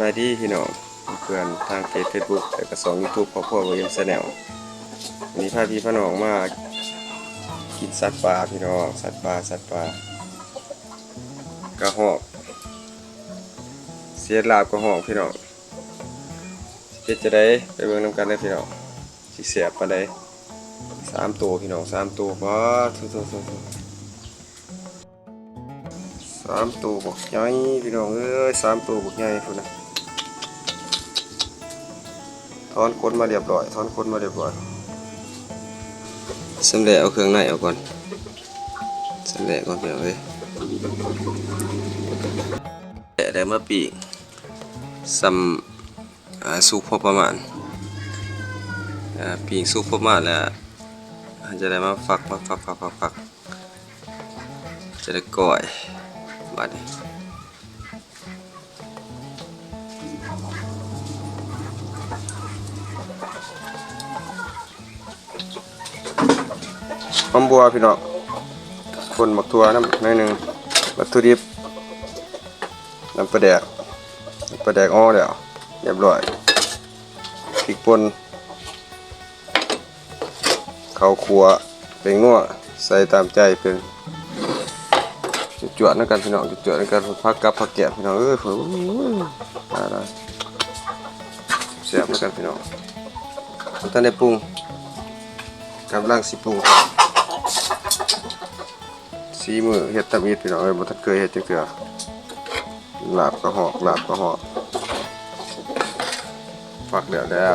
บายดีพี่น้องเพื่อนทางเพจเฟซบุ๊กและก็สองยูทูบครอบครัววิมแนลวันนี้พาพี่พี่น้องมากินสัตว์ป่าพี่น้องสัตว์ป่าสัตว์ป่ากระหอกเสียลาบกระหอกพี่น้องเฮ็ดจะได้ไปเบิ่งน้ำกันได้พี่น้องสิเสียบปานใดสามตัวพี่น้องสามตัวว้าทุๆๆๆสามตัวบกใหญ่พี่น้องเอ้ยสามตัวบกใหญ่พุ่นนะ ถอนก้นมาเรียบร้อยถอนก้นมาเรียบร้อยสำเร็จเอาเครื่องในเอาก่อนสำเร็จก่อนพี่น้องเอ้ยแต่ได้มาปีกซ้ำอ่าสุกพอประมาณปีกสุกพอประมาณแล้วจะได้มาฟักมาฟักฟักฟักฟักจะได้ก่อยบัดนี้ อมบัวพี่น้องคนหมักทัวน้ำหน่อยหนึ่งวัตถุดิบน้ำปลาแดกน้ำปลาแดกอ้อเดี๋ยวเรียบร้อยพริกป่นข้าวคั่วเป็นนัวใส่ตามใจเป็นจวดนั่นกันพี่น้องจวดนั่นกันพักกับพักแกะพี่น้องเอ้ยผมตายแล้วเสียบนั่นกันพี่น้องท่านได้ปรุงกำลังสิปรุง สีมือเฮ็ดตำอีดพี่น้องเอ้ยบ่ทันเคยเฮ็ดจังเทื่อลาบกระหอกลาบกระหอกฝักเดี๋ยวแล้ว